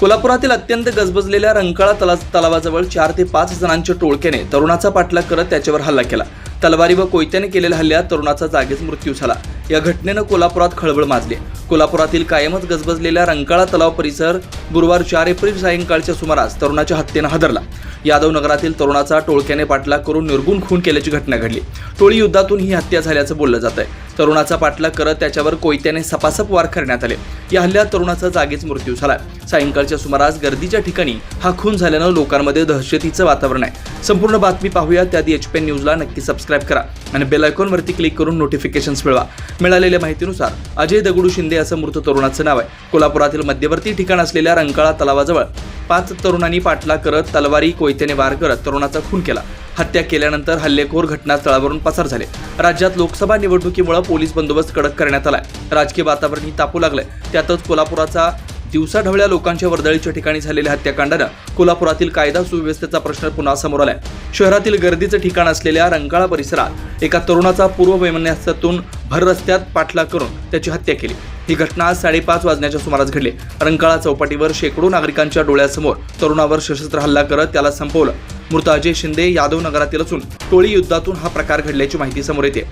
कोल्हापुरातील अत्यंत गजबजलेल्या रंकाळा तला तलावाजवळ चार ते पाच जणांच्या टोळक्याने तरुणाचा पाठलाग करत त्याच्यावर हल्ला केला. तलवारी व कोयत्याने केलेल्या हल्ल्यात तरुणाचा जागीच मृत्यू झाला. या घटनेनं कोल्हापुरात खळबळ माजली. कोल्हापुरातील कायमच गजबजलेल्या रंकाळा तलाव परिसर गुरुवार चार एप्रिल सायंकाळच्या सुमारास तरुणाच्या हत्येनं हादरला. यादव नगरातील तरुणाचा टोळक्याने पाठलाग करून निर्गुण खून केल्याची घटना घडली. टोळी युद्धातून ही हत्या झाल्याचं बोललं जात आहे तरुणाचा पाठलाग करत त्याच्यावर कोयत्याने सपासप वार करण्यात आले. या हल्ल्यात तरुणाचा जागीच मृत्यू झाला. सायंकाळच्या सुमारास गर्दीच्या ठिकाणी हा खून झाल्यानं लोकांमध्ये दहशतीचं वातावरण आहे. संपूर्ण बातमी पाहूया त्याआधी एच पी न्यूजला नक्की सबस्क्राईब करा आणि बेल आयकॉनवरती क्लिक करून नोटिफिकेशन्स मिळवा. मिळालेल्या माहितीनुसार अजय दगडू शिंदे असं मृत तरुणाचं नाव आहे. कोल्हापुरातील मध्यवर्ती ठिकाण असलेल्या रंकाळा तलावाजवळ पाच तरुणांनी पाठलाग करत तलवारी कोयत्याने वार करत तरुणाचा खून केला. हत्या केल्यानंतर हल्लेखोर घटनास्थळावरून पसार झाले. राज्यात लोकसभा निवडणुकीमुळे पोलीस बंदोबस्त कडक करण्यात आलाय. राजकीय वातावरणही तापू लागलंय. त्यातच कोल्हापुराचा दिवसाढवळ्या लोकांच्या वर्दळीच्या ठिकाणी झालेल्या हत्याकांडानं कोल्हापुरातील कायदा सुव्यवस्थेचा प्रश्न पुन्हा समोर आलाय. शहरातील गर्दीचं ठिकाण असलेल्या रंकाळा परिसरात एका तरुणाचा पूर्ववैमनस्यातून भर रस्त्यात पाठलाग करून त्याची हत्या केली. ही घटना आज साडेपाच वाजण्याच्या सुमारास घडली. रंकाळा चौपाटीवर शेकडो नागरिकांच्या डोळ्यासमोर तरुणावर सशस्त्र हल्ला करत त्याला संपवलं. मृत अजय शिंदे यादव नगरातील असून टोळी युद्धातून हा प्रकार घडल्याची माहिती समोर येते.